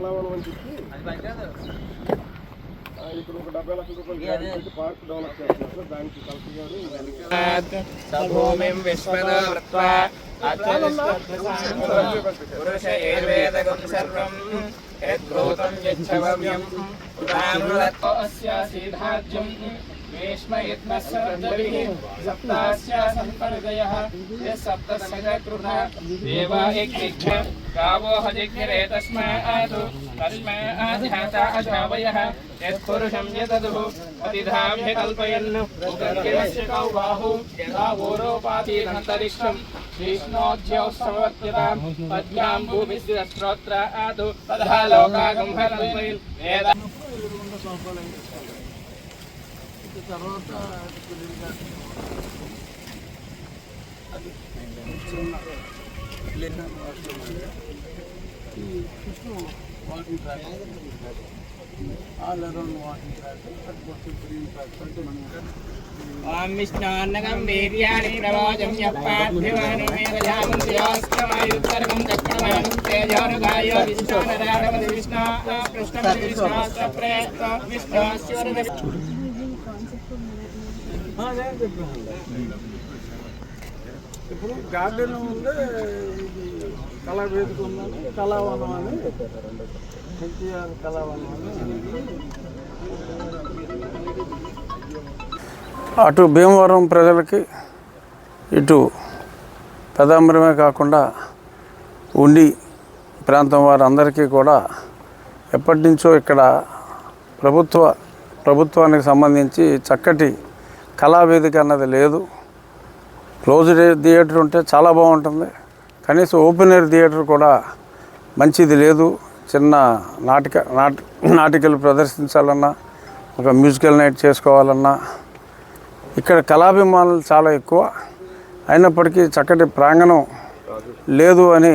కళావనం అని చెప్పి ఇక్కడ ఒక డెబ్బై లక్షల రూపాయలు పార్క్ డెవలప్ చేస్తున్నారు దానికి కలెక్టర్ గారు ఇవన్నీ సభూమిం విశ్వదృత్వా పురుష ఏర్వేదగం సర్వం యద్భూతం యచ్చవ్యం ఉదామృతస్యాసీధాజ్యం భీష్మయత్నస్సర్దవిః సప్తాస్య సంపర్దయः యస్సప్తస్య కృత దేవా ఇక్ష గావో హజిఘ్రే తస్మాత్ తస్మాత్ అజావయः యత్పురుషం యదదుః అతిధాభ్య కల్పయన్ ఉగ్రకిరస్య కౌ బాహు గావోరోపాతీనంతరిక్షం విష్ణోధ్యోత్సవత్యతాం పద్యాం భూమిస్య శ్రోత్ర ఆదు తథా లోకాగం హరల్పయన్ వేద ఓం విష్ణోన్నగం వీర్యాణి ప్రవోజం యప్పాద్భిమానుమేవజామంత్యోస్తమాయుత్తరకం చక్రమాణం తేజోరుగాయో విష్ణోనరాడమది విష్ణో పృష్ఠమది విష్ణోస్త ప్రేత విష్ణోస్యోరద ఇప్పుడు గార్డెన్ ఉంది ఇది కళావేదిక ఉందని కళావనం అని ఎన్టీఆర్ కళావనం అని అటు భీమవరం ప్రజలకి ఇటు పెదాంబరమే కాకుండా ఉండి ప్రాంతం వారందరికీ కూడా ఎప్పటి నుంచో ఇక్కడ ప్రభుత్వ ప్రభుత్వానికి సంబంధించి చక్కటి కళావేదిక అన్నది లేదు. క్లోజ్డ్ థియేటర్ ఉంటే చాలా బాగుంటుంది. కనీసం ఓపెన్ ఎయిర్ థియేటర్ కూడా మంచిది లేదు. చిన్న నాటిక నాటి నాటికలు ప్రదర్శించాలన్నా ఒక మ్యూజికల్ నైట్ చేసుకోవాలన్నా ఇక్కడ కళాభిమానులు చాలా ఎక్కువ. అయినప్పటికీ చక్కటి ప్రాంగణం లేదు అని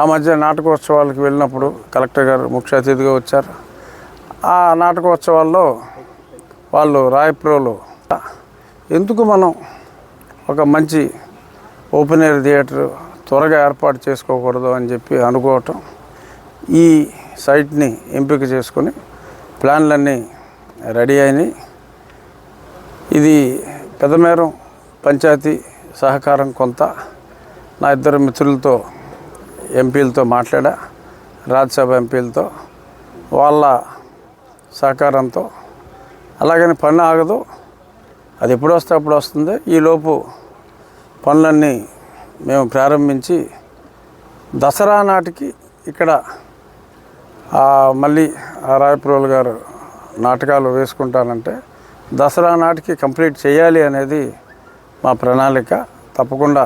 ఆ మధ్య నాటకోత్సవాలకు వెళ్ళినప్పుడు కలెక్టర్ గారు ముఖ్య అతిథిగా వచ్చారు. ఆ నాటకోత్సవాల్లో వాళ్ళు రాయప్రోలో. ఎందుకు మనం ఒక మంచి ఓపెన్ ఎయిర్ థియేటర్ త్వరగా ఏర్పాటు చేసుకోకూడదు అని చెప్పి అనుకోవటం ఈ సైట్ని ఎంపిక చేసుకొని ప్లాన్లన్నీ రెడీ అయినాయి. ఇది పెదమేరం పంచాయతీ సహకారం కొంత. నా ఇద్దరు మిత్రులతో ఎంపీలతో మాట్లాడా రాజ్యసభ ఎంపీలతో. వాళ్ళ సహకారంతో. అలాగని పని ఆగదు. అది ఎప్పుడు వస్తే అప్పుడు వస్తుంది. ఈలోపు పనులన్నీ మేము ప్రారంభించి దసరా నాటికి ఇక్కడ మళ్ళీ రాయప్రోలు గారు నాటకాలు వేసుకుంటానంటే దసరా నాటికి కంప్లీట్ చేయాలి అనేది మా ప్రణాళిక. తప్పకుండా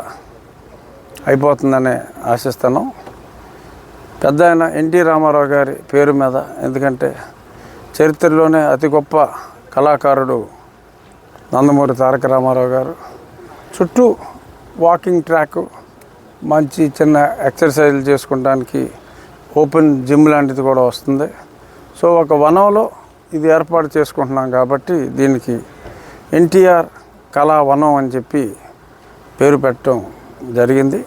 అయిపోతుందనే ఆశిస్తున్నాం. పెద్ద ఆయన ఎన్టీ రామారావు గారి పేరు మీద ఎందుకంటే చరిత్రలోనే అతి గొప్ప కళాకారుడు నందమూరి తారక రామారావు గారు. చుట్టూ వాకింగ్ ట్రాక్ మంచి చిన్న ఎక్సర్సైజులు చేసుకోవడానికి ఓపెన్ జిమ్ లాంటిది కూడా వస్తుంది. సో ఒక వనంలో ఇది ఏర్పాటు చేసుకుంటున్నాం కాబట్టి దీనికి ఎన్టీఆర్ కళా వనం అని చెప్పి పేరు పెట్టడం జరిగింది.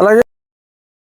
అలాగే